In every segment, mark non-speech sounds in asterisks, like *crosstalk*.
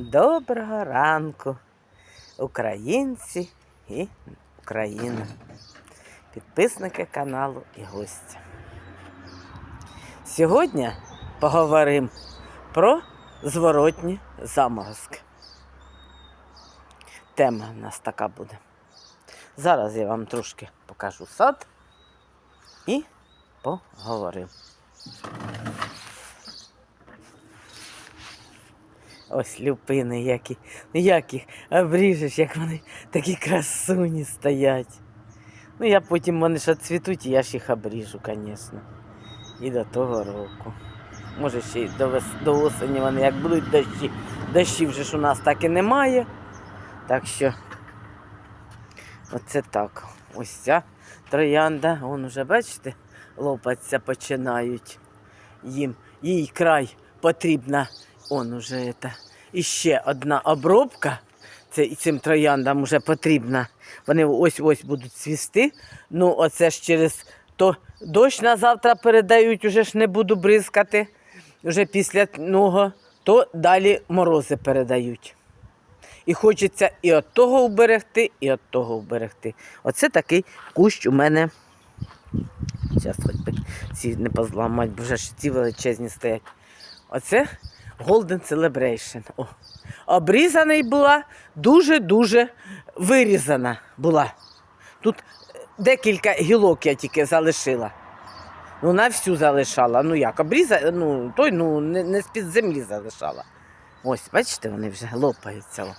Доброго ранку, українці і Україна, підписники каналу і гості. Сьогодні поговоримо про зворотні заморозки. Тема в нас така буде. Зараз я вам трошки покажу сад і поговоримо. Ось люпини які. Ну як їх обріжеш, як вони такі красуні стоять. Ну я потім вони ж цвітуть, і я ж їх обріжу, звісно. І до того року. Може ще й до, вес... до осені вони як будуть дощі. Дощів вже ж у нас так і немає. Так що оце так. Ось ця троянда, вон уже, бачите, лопатися починають їм. Їй край потрібна Он уже це. І ще одна обробка. Це і цим трояндам вже потрібна. Вони ось-ось будуть цвісти. Ну, оце ж через то дощ на завтра передають, уже ж не буду бризкати. Вже після нього, то далі морози передають. І хочеться і від того уберегти, і від того уберегти. Оце такий кущ у мене. Зараз хоч би ці не позламати, бо вже ж ці величезні стоять. Оце Golden Celebration. О. Обрізаний була, дуже-дуже вирізана була. Тут декілька гілок я тільки залишила. Ну, Вона всю залишала. Ну як, обріза, ну, той ну, не, не з-під землі залишала. Ось, бачите, вони вже лопаються. О.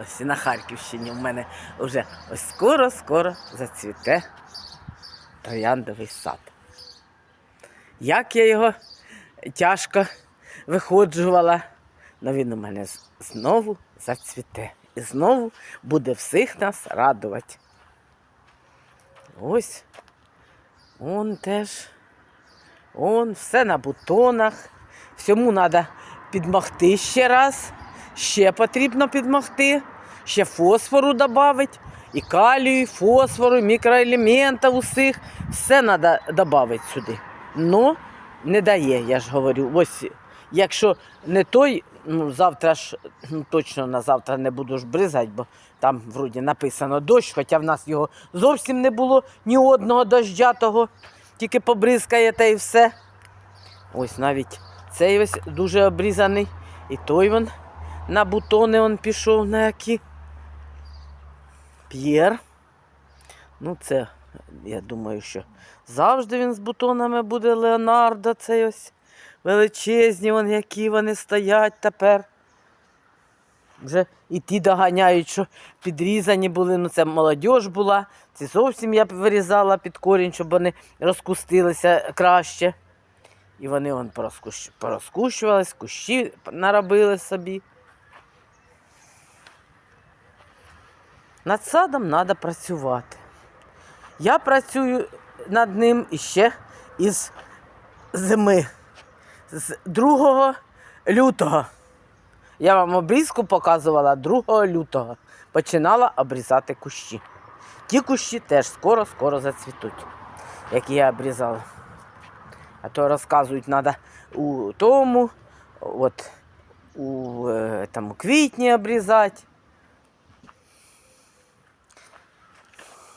Ось і на Харківщині в мене вже ось скоро-скоро зацвіте трояндовий сад. Як я його тяжко виходжувала, але він у мене знову зацвіте. І знову буде всіх нас радувати. Ось. Он теж. Он, все на бутонах. Всьому треба підмогти ще раз. Ще потрібно підмогти. Ще фосфору додати. І калію, і фосфору, і мікроелементів усіх. Все треба додати сюди. Ну, не дає, я ж говорю. Ось якщо не той, ну завтра ж ну, точно на завтра не буду ж бризати, бо там вроді написано дощ, хоча в нас його зовсім не було ні одного дождя того, тільки побризкаєте і все. Ось навіть цей ось дуже обрізаний. І той вон на бутони он пішов на які. П'єр. Ну, це, я думаю, що завжди він з бутонами буде Леонардо, цей ось величезні, вон, які вони стоять тепер. Вже і ті доганяють, що підрізані були, ну це молодь була. Ці зовсім я вирізала під корінь, щоб вони розкустилися краще. І вони вон порозкущ... порозкущувались, кущі наробили собі. Над садом треба працювати. Я працюю над ним іще із зими, з 2 лютого. Я вам обрізку показувала 2 лютого. Починала обрізати кущі. Ті кущі теж скоро-скоро зацвітуть, які я обрізала. А то розказують, треба у тому, от у е, там, квітні обрізати.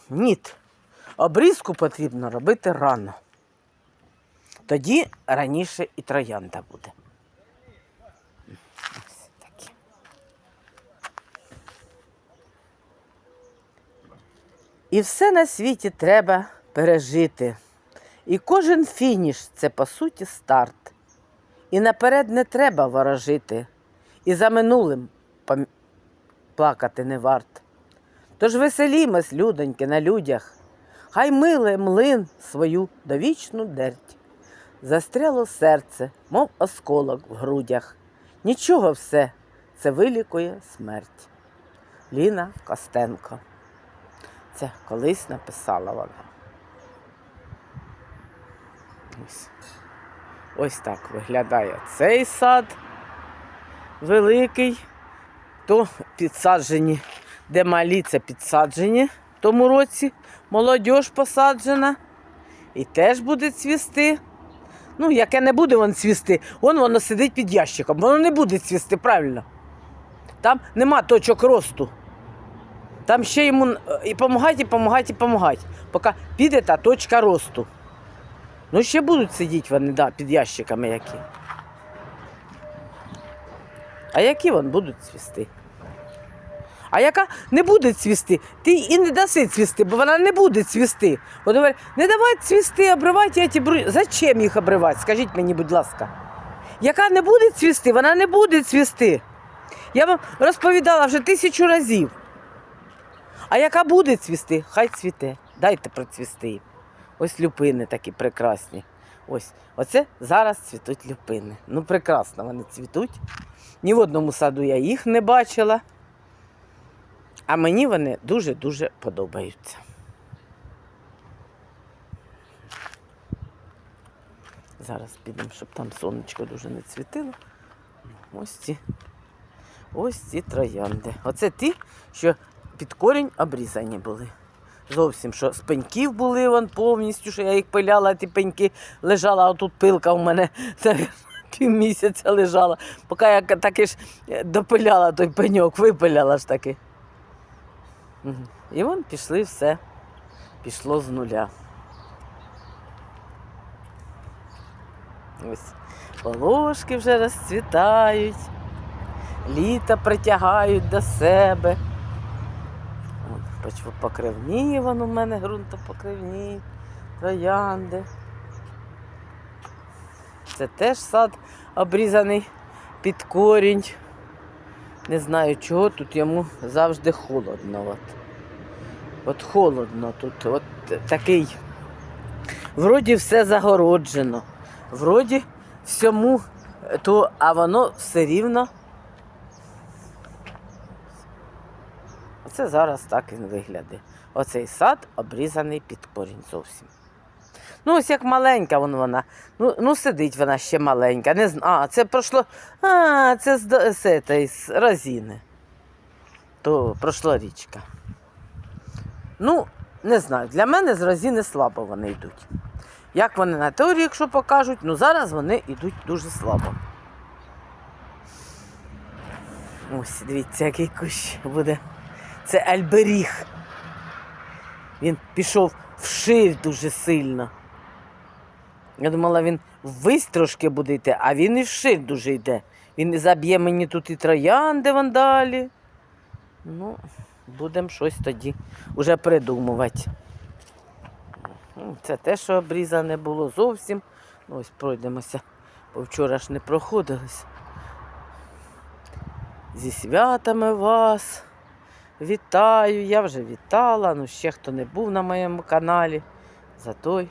Ні. Обрізку потрібно робити рано. Тоді раніше і троянда буде. І все на світі треба пережити. І кожен фініш це по суті старт. І наперед не треба ворожити. І за минулим пам- плакати не варт. Тож веселімось, людоньки, на людях, хай миле млин свою довічну дерть. Застряло серце, мов осколок в грудях. Нічого все, це вилікує смерть. Ліна Костенко. Це колись написала вона. Ось. Ось так виглядає цей сад великий, то підсаджені де малі це підсаджені в тому році. Молодь посаджена і теж буде цвісти. Ну, яке не буде воно цвісти, вон воно сидить під ящиком. Воно не буде цвісти, правильно. Там нема точок росту. Там ще йому е, і помагати, і помагати, і помагати. Поки піде та точка росту. Ну, ще будуть сидіти вони, да, під ящиками які. А які вони будуть цвісти? А яка не буде цвісти, ти і не даси цвісти, бо вона не буде цвісти. От говорять, не давай цвісти, обривати я ті бру... Зачем їх обривати? Скажіть мені, будь ласка. Яка не буде цвісти, вона не буде цвісти. Я вам розповідала вже тисячу разів. А яка буде цвісти, хай цвіте. Дайте процвісти. Ось люпини такі прекрасні. Ось, оце зараз цвітуть люпини. Ну, прекрасно вони цвітуть. Ні в одному саду я їх не бачила. А мені вони дуже-дуже подобаються. Зараз підемо, щоб там сонечко дуже не світило. Ось ці, ось ці троянди. Оце ті, що під корінь обрізані були. Зовсім що з пеньків були вон повністю, що я їх пиляла, ті пеньки лежала, а тут пилка у мене *laughs* півмісяця лежала. Поки я таки ж е, допиляла той пеньок, випиляла ж таки. І вон пішли все. Пішло з нуля. Ось волошки вже розцвітають, літа притягають до себе. Вон, Почвопокривні вон у мене ґрунтопокривні, троянди. Це теж сад обрізаний під корінь. Не знаю чого, тут йому завжди холодно. От, от холодно тут. От такий. Вроді все загороджено. Вроді всьому, е, то, а воно все рівно. Оце зараз так він виглядає. Оцей сад обрізаний під корінь зовсім. Ну, ось як маленька вон вона. Ну, ну сидить вона ще маленька. Не зна... А, це пройшло. А, це з, до- з, з розіни. То пройшла річка. Ну, не знаю. Для мене з розіни слабо вони йдуть. Як вони на теорії, якщо покажуть, ну зараз вони йдуть дуже слабо. Ось, дивіться, який кущ буде. Це альберіг. Він пішов вширь дуже сильно. Я думала, він ввись трошки буде йти, а він і вширь дуже йде. Він заб'є мені тут і троянди вандалі. Ну, будемо щось тоді вже придумувати. Ну, Це те, що обрізане було зовсім. Ну, Ось пройдемося, бо вчора ж не проходилось. Зі святами вас. Вітаю, я вже вітала, ну ще хто не був на моєму каналі. Зато й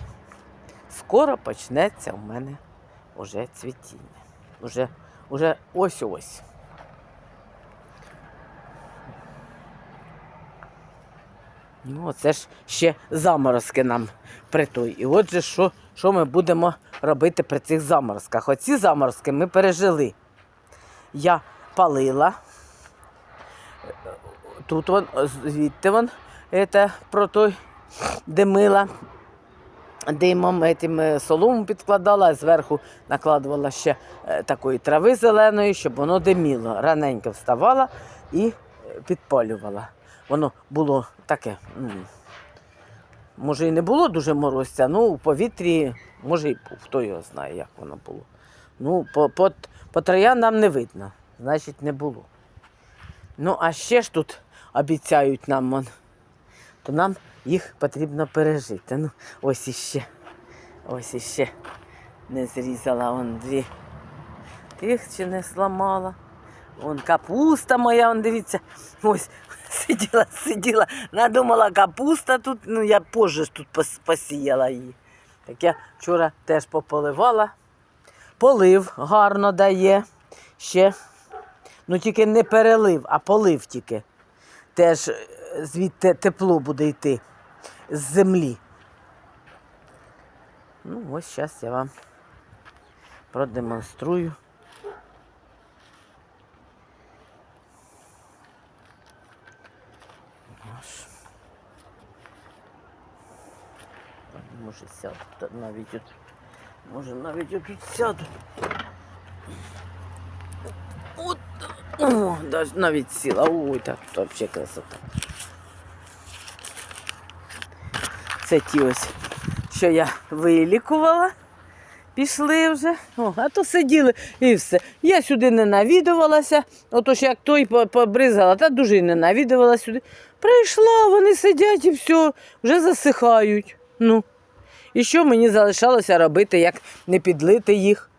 скоро почнеться у мене уже цвітіння. Уже, уже ось-ось. Ну, це ж ще заморозки нам при той. І отже, що, що ми будемо робити при цих заморозках? Оці заморозки ми пережили. Я палила. Тут вон, звідти вон, это, про той димила. Димом этим е, солому підкладала, а зверху накладувала ще е, такої трави зеленої, щоб воно диміло. Раненько вставала і е, підпалювала. Воно було таке. Може, і не було дуже морозця, ну у повітрі, може, і хто його знає, як воно було. Ну, по, по, по трояндам не видно, значить, не було. Ну, а ще ж тут обіцяють нам, вон, то нам їх потрібно пережити. Ну, ось іще. Ось іще не зрізала вон дві. Тих чи не зламала. Вон капуста моя, вон дивіться. Ось *laughs* сиділа, сиділа, надумала капуста тут, ну я позже тут пос- посіяла її. Так я вчора теж пополивала. Полив гарно дає. Ще. Ну тільки не перелив, а полив тільки. Теж е, звідти тепло буде йти з землі. Ну, ось зараз я вам продемонструю. Може сяду навіть от Може навіть отут сяду. От, о, навіть сіла. Ой, так, взагалі красота. Це ті ось, що я вилікувала. Пішли вже, О, а то сиділи і все. Я сюди не навідувалася, ото ж як той побризала, та дуже не навідувала сюди. Прийшла, вони сидять і все, вже засихають. Ну. І що мені залишалося робити, як не підлити їх?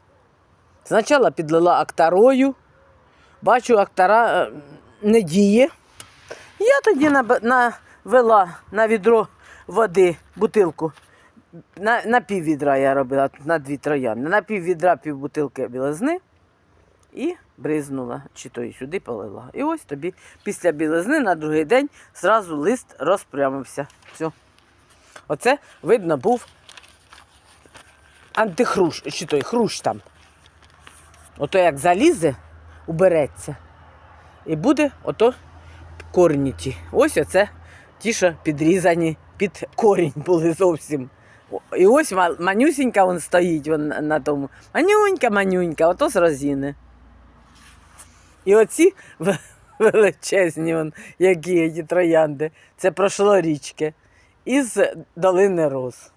Спочатку підлила актарою, бачу, актара е, не діє. Я тоді навела на відро води бутилку. На, на пів відра я робила, на дві троянди. На пів відра пів бутилки білизни і бризнула, чи то і сюди полила. І ось тобі після білизни на другий день зразу лист розпрямився. Все. Оце, видно, був антихруш, чи той хрущ там. Ото як залізе, убереться. І буде ото корні ті. Ось оце ті, що підрізані під корінь були зовсім. І ось ма- манюсінька вон стоїть вон на- тому. Манюнька, манюнька, ото з розіни. І оці *laughs* величезні, вон, які ті троянди, це прошлорічки із долини роз.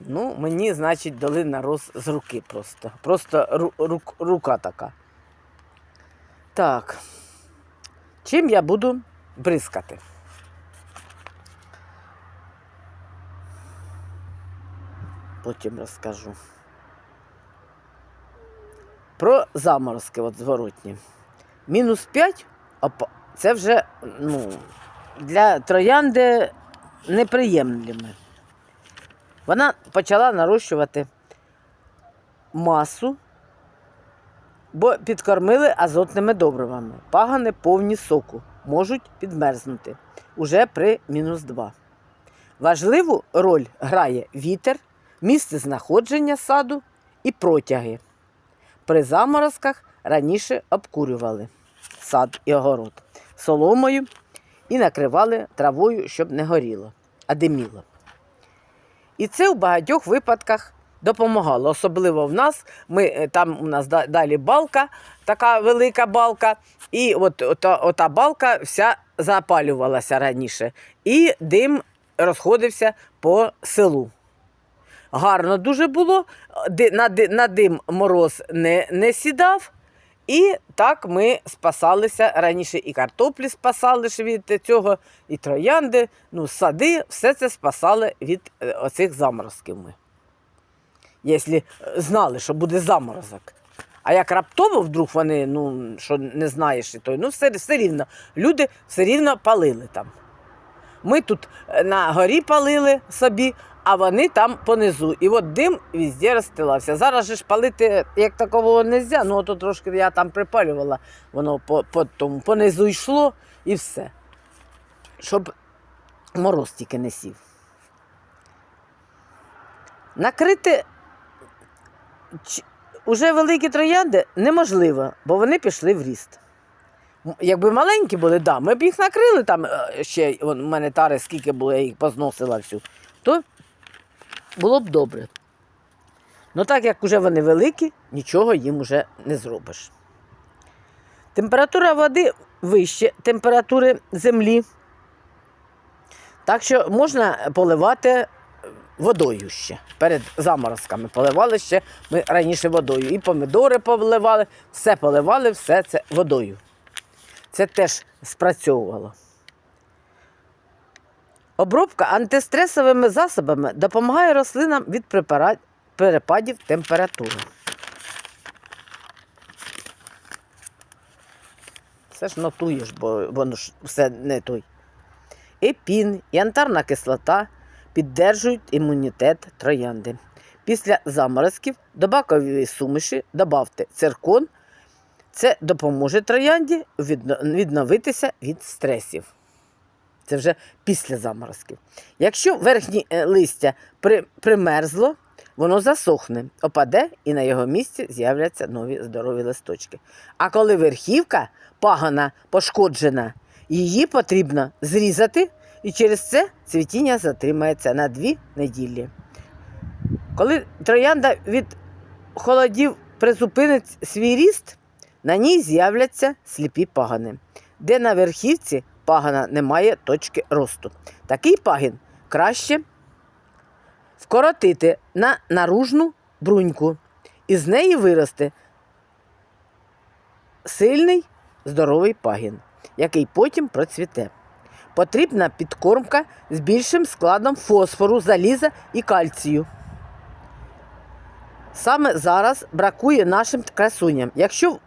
Ну, мені, значить, долина роз з руки просто. Просто ру- рук- рука така. Так. Чим я буду бризкати? Потім розкажу. Про заморозки от зворотні. Мінус 5 опа, це вже ну, для троянди неприємними. Вона почала нарощувати масу, бо підкормили азотними добривами. Пагани повні соку, можуть підмерзнути уже при мінус 2. Важливу роль грає вітер, місце знаходження саду і протяги. При заморозках раніше обкурювали сад і огород соломою і накривали травою, щоб не горіло, а диміло. І це в багатьох випадках допомагало. Особливо в нас. Ми, е, там у нас далі балка, така велика балка, і от ота, ота балка вся запалювалася раніше. І дим розходився по селу. Гарно дуже було, на, дим мороз не, не сідав. І так ми спасалися раніше і картоплі спасали ж від цього, і троянди, ну, сади, все це спасали від е, оцих заморозків ми. Якщо е, знали, що буде заморозок. А як раптово вдруг вони, ну, що не знаєш, і той, ну все, все рівно. Люди все рівно палили там. Ми тут е, на горі палили собі, а вони там понизу. І от дим везде розстилався. Зараз же ж палити як такого не можна. Ну, ото трошки я там припалювала, воно по, по тому понизу йшло і все. Щоб мороз тільки не сів. Накрити уже великі троянди неможливо, бо вони пішли в ріст. Якби маленькі були, да, ми б їх накрили там е, ще, у мене тари скільки було, я їх позносила всю, то було б добре. Ну так як вже вони великі, нічого їм вже не зробиш. Температура води вище температури землі. Так що можна поливати водою ще. Перед заморозками поливали ще ми раніше водою. І помідори поливали, все поливали, все це водою. Це теж спрацьовувало. Обробка антистресовими засобами допомагає рослинам від перепадів температури. Все ж нотуєш, бо воно ж все не той. Епін, янтарна кислота піддержують імунітет троянди. Після заморозків до бакової суміші добавте циркон. Це допоможе троянді відновитися від стресів. Це вже після заморозків. Якщо верхнє е, листя примерзло, воно засохне, опаде і на його місці з'являться нові здорові листочки. А коли верхівка пагана пошкоджена, її потрібно зрізати, і через це цвітіння затримається на дві неділі. Коли троянда від холодів призупинить свій ріст, на ній з'являться сліпі пагани, де на верхівці пагана немає точки росту. Такий пагін краще вкоротити на наружну бруньку, і з неї виросте сильний здоровий пагін, який потім процвіте. Потрібна підкормка з більшим складом фосфору, заліза і кальцію. Саме зараз бракує нашим красуням. Якщо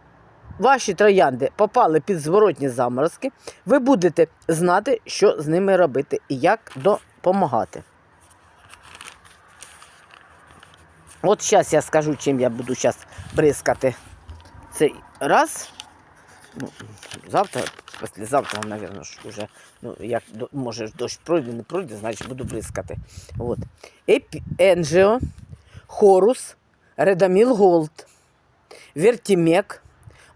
ваші троянди попали під зворотні заморозки, ви будете знати, що з ними робити і як допомагати. От зараз я скажу, чим я буду зараз бризкати. Цей раз. Ну, завтра, післязавтра, мабуть, ж уже, ну, як може дощ пройде, не пройде, значить буду бризкати. От. Епі, Хорус, Редаміл Голд, Вертімек,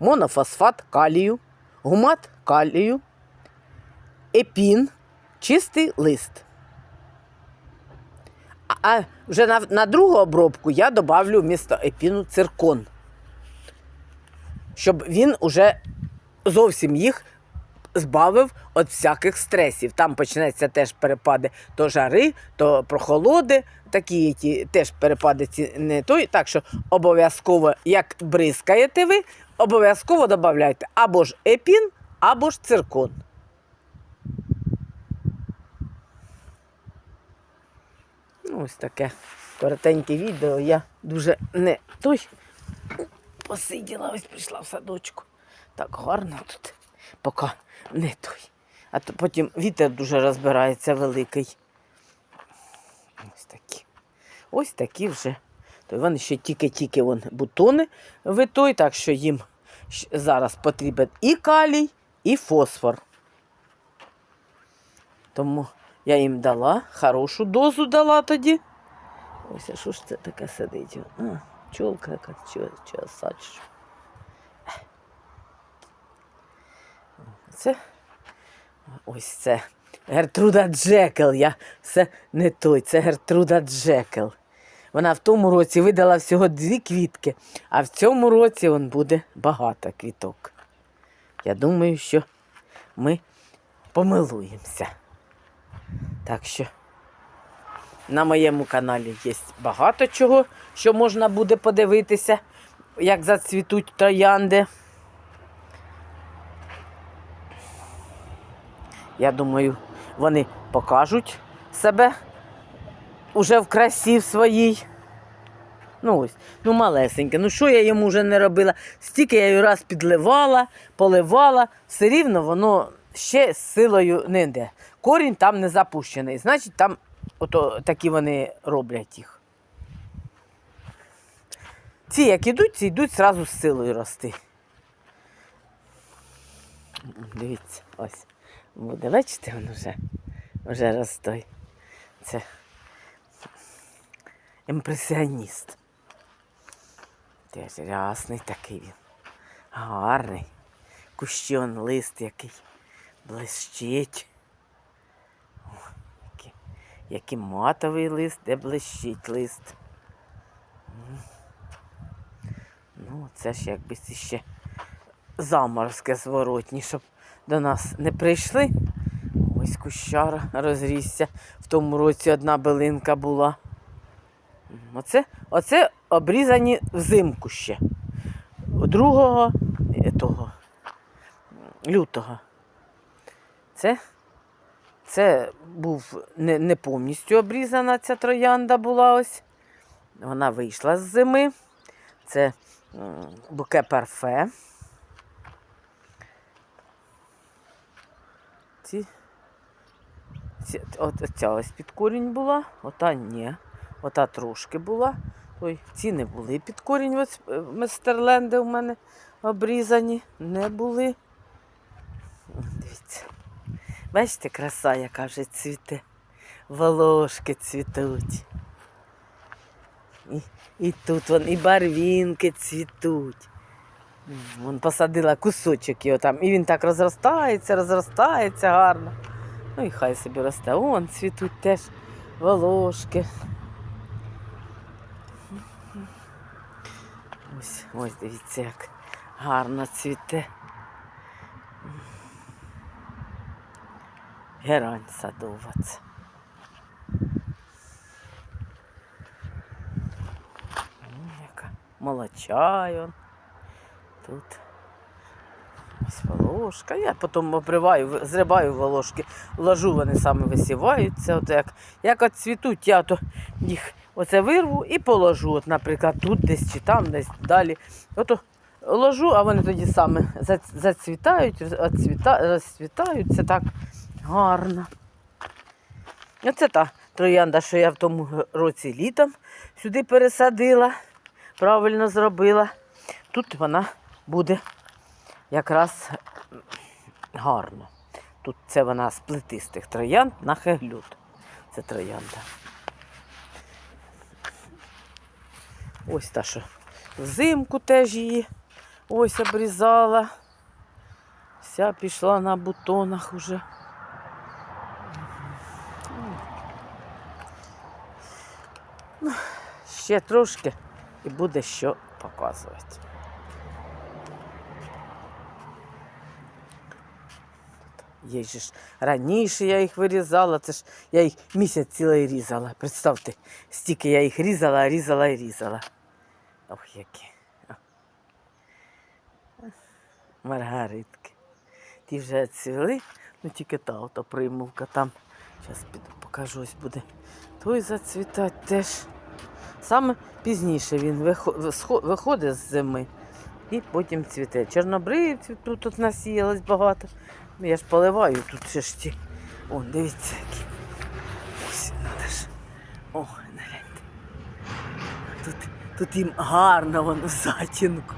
монофосфат калію, гумат калію, епін, чистий лист. А вже на, на другу обробку я добавлю вмісто епіну циркон, щоб він уже зовсім їх збавив від всяких стресів. Там почнеться теж перепади то жари, то прохолоди, такі які теж перепади ці не той. Так що обов'язково, як бризкаєте ви, обов'язково додавайте або ж епін, або ж циркон. Ну, ось таке коротеньке відео. Я дуже не той посиділа, ось прийшла в садочку. Так гарно тут, поки не той. А то потім вітер дуже розбирається великий. Ось такі. Ось такі вже. То вони ще тільки-тільки вон бутони витой, так що їм зараз потрібен і калій, і фосфор. Тому я їм дала, хорошу дозу дала тоді. Ось, а що ж це таке сидить? А, пчолка яка, чого сачу. Це ось це. Гертруда Джекел. Я все не той, це Гертруда Джекел. Вона в тому році видала всього дві квітки, а в цьому році он буде багато квіток. Я думаю, що ми помилуємося. Так що на моєму каналі є багато чого, що можна буде подивитися, як зацвітуть троянди. Я думаю, вони покажуть себе уже в красі своїй. Ну ось, ну малесеньке. Ну що я йому вже не робила? Стільки я її раз підливала, поливала, все рівно воно ще з силою не йде. Корінь там не запущений. Значить, там ото такі вони роблять їх. Ці, як ідуть, ці йдуть зразу з силою рости. Дивіться, ось. Буде, бачите, він вже, вже ростой. Це імпресіоніст. Теж рясний такий він. Гарний. Кущон лист який. Блищить. Який, матовий лист, де блищить лист. Ну, це ж якби ще заморозки зворотні, щоб до нас не прийшли. Ось кущара розрісся. В тому році одна билинка була. Оце, оце обрізані взимку ще. 2 е, того, лютого. Це, це був не, не повністю обрізана ця троянда була ось. Вона вийшла з зими. Це буке парфе. Ці, ці, от, ось під корінь була, ота ні. Ота трошки була. Ой, ці не були під корінь. Ось е, мистерленди у мене обрізані. Не були. Дивіться. Бачите, краса, яка вже цвіте. Волошки цвітуть. І, і тут вон, і барвінки цвітуть. Вон посадила кусочок його там, і він так розростається, розростається гарно. Ну і хай собі росте. Вон цвітуть теж волошки. Ось, ось дивіться, як гарно цвіте. Герань садова молочай он. Тут ось волошка. Я потім обриваю, зрибаю волошки, ложу, вони саме висіваються. От як, як от цвітуть, я то їх оце вирву і положу. От, наприклад, тут десь чи там, десь далі. Ото ложу, а вони тоді саме зацвітають, розцвіта- розцвітають. Це так гарно. Оце та троянда, що я в тому році літом сюди пересадила, правильно зробила. Тут вона буде якраз гарно. Тут це вона з плетистих троянд на хеглют. Це троянда. Ось та, що взимку теж її ось обрізала. Вся пішла на бутонах уже. Ну, Ще трошки і буде що показувати. Є ж раніше я їх вирізала, це ж я їх місяць цілий різала. Представте, стільки я їх різала, різала і різала. Ох, які. Маргаритки. Ті вже цвіли, ну тільки та ото примулка там. Зараз піду покажу, ось буде. Той зацвітати теж. Саме пізніше він виходить з зими і потім цвіте. Чорнобривців тут насіялось багато. Я ж поливаю тут ще ж ті. О, дивіться, які. Ось, надо ж. О, гляньте. Тут, тут їм гарно воно затінку.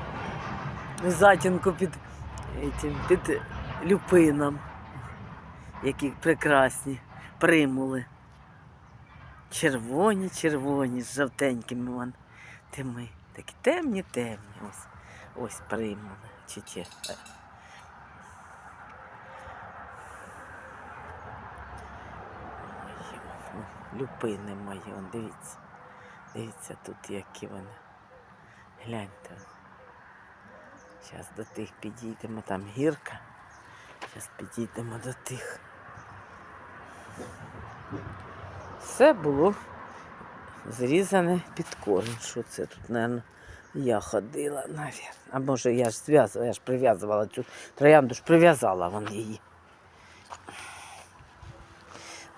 Затінку під, під люпином. Які прекрасні примули. Червоні, червоні, з жовтенькими вон. Тими. Такі темні, темні. Ось, ось примули. Чи ті. е, Мої, вон, Люпини мої, вон, дивіться. Дивіться тут, які вони. Гляньте. Зараз до тих підійдемо, там гірка. Зараз підійдемо до тих. Все було зрізане під корінь. Що це тут, мабуть, я ходила, навіть. А може я ж зв'язувала, я ж прив'язувала цю троянду, ж прив'язала вон її.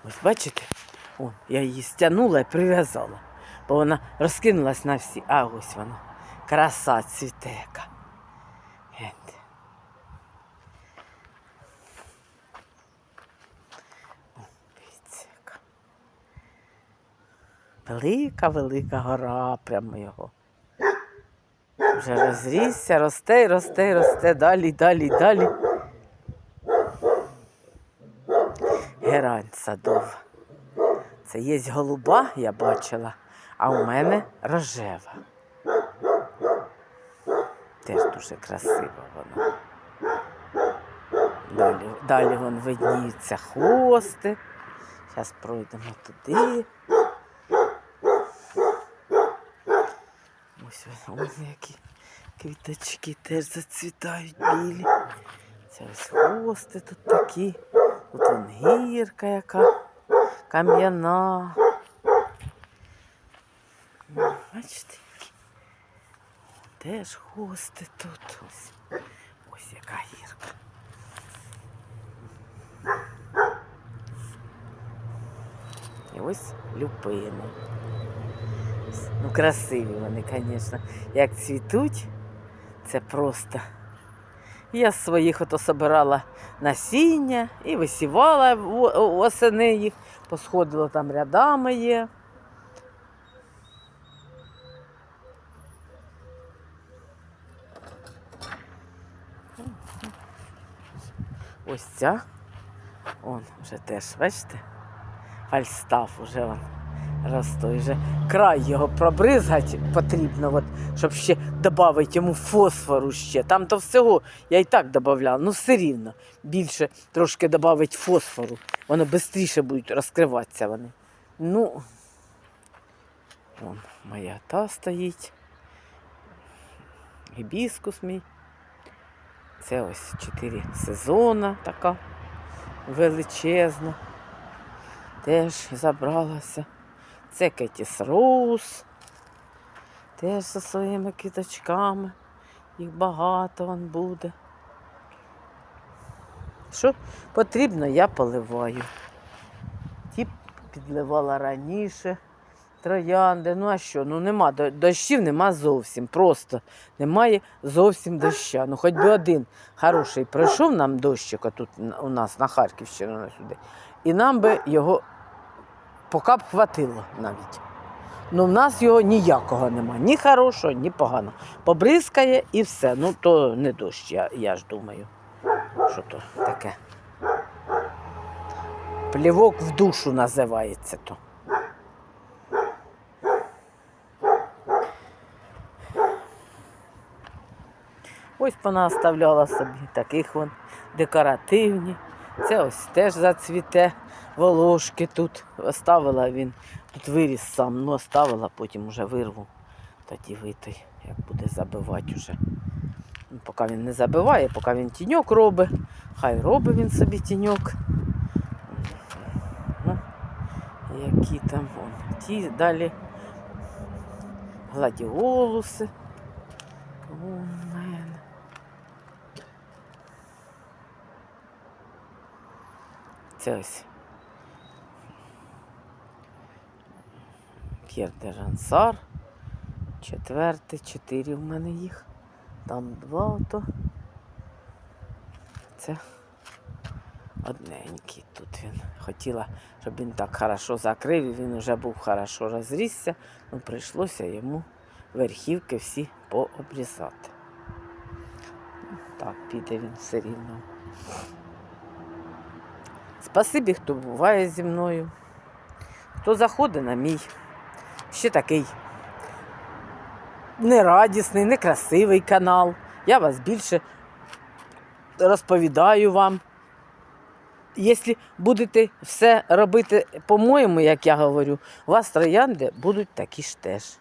Ось бачите? О, я її стягнула і прив'язала. Бо вона розкинулась на всі. А ось вона. Краса цвіте яка. Гляньте. Яка. Велика, велика гора прямо його. Вже розрісся, росте, росте, росте далі, далі, далі. Герань садова. Це є голуба, я бачила, а у мене рожева. Теж дуже красива вона. Далі, далі вон видніються хвости. Зараз пройдемо туди. Ось вони, які квіточки теж зацвітають білі. Це ось хвости тут такі. Тут вон гірка яка кам'яна. Бачите, які. Теж хвости тут. Ось, яка гірка. І ось люпини. Ну, красиві вони, звісно. Як цвітуть, це просто. Я з своїх ото собирала насіння і висівала восени їх, посходила там рядами є. Ось ця. Он вже теж, бачите? Фальстаф уже он росте. Вже край його пробризгати потрібно, от, щоб ще додати йому фосфору ще. Там то всього я і так додавала, ну все рівно. Більше трошки додати фосфору. Воно швидше будуть розкриватися вони. Ну, Вон моя та стоїть. Гібіскус мій. Це ось чотири сезона така величезна. Теж забралася. Це Кетіс Роуз. Теж зі своїми квіточками. Їх багато вон буде. Що потрібно, я поливаю. Ті підливала раніше. Троянди, ну а що? Ну нема дощів, нема зовсім. Просто немає зовсім доща. Ну хоч би один хороший пройшов нам дощик отут на- у нас на Харківщину сюди. І нам би його поки б хватило навіть. Ну в нас його ніякого нема. Ні хорошого, ні поганого. Побризкає і все. Ну то не дощ, я, я ж думаю. Що то таке? Плівок в душу називається то. Ось вона оставляла собі таких вон декоративні. Це ось теж зацвіте волошки тут. Оставила він, тут виріс сам, ну оставила, потім вже вирву. Тоді витой, як буде забивати вже. Ну, Поки він не забиває, поки він тіньок робить. Хай робить він собі тіньок. Ну, які там вон. Ті далі гладіолуси. У мене. Це ось. П'єр де Жансар. Четвертий, чотири в мене їх. Там два ото. Це одненький тут він. Хотіла, щоб він так хорошо закрив, і він вже був хорошо розрісся, ну прийшлося йому верхівки всі пообрізати. Так, піде він все рівно. Спасибі, хто буває зі мною, хто заходить на мій. Ще такий нерадісний, некрасивий канал. Я вас більше розповідаю вам. Якщо будете все робити по-моєму, як я говорю, у вас троянди будуть такі ж теж.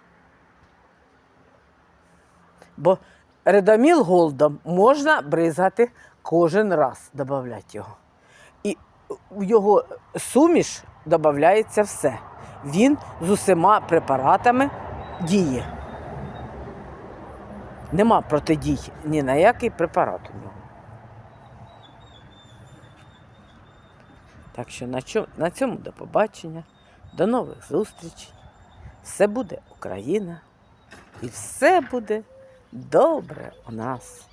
Бо редоміл голдом можна бризати кожен раз, додати його. І в його суміш додається все. Він з усіма препаратами діє. Нема протидій ні на який препарат у нього. Так що на, цьому до побачення, до нових зустрічей. Все буде Україна і все буде добре у нас.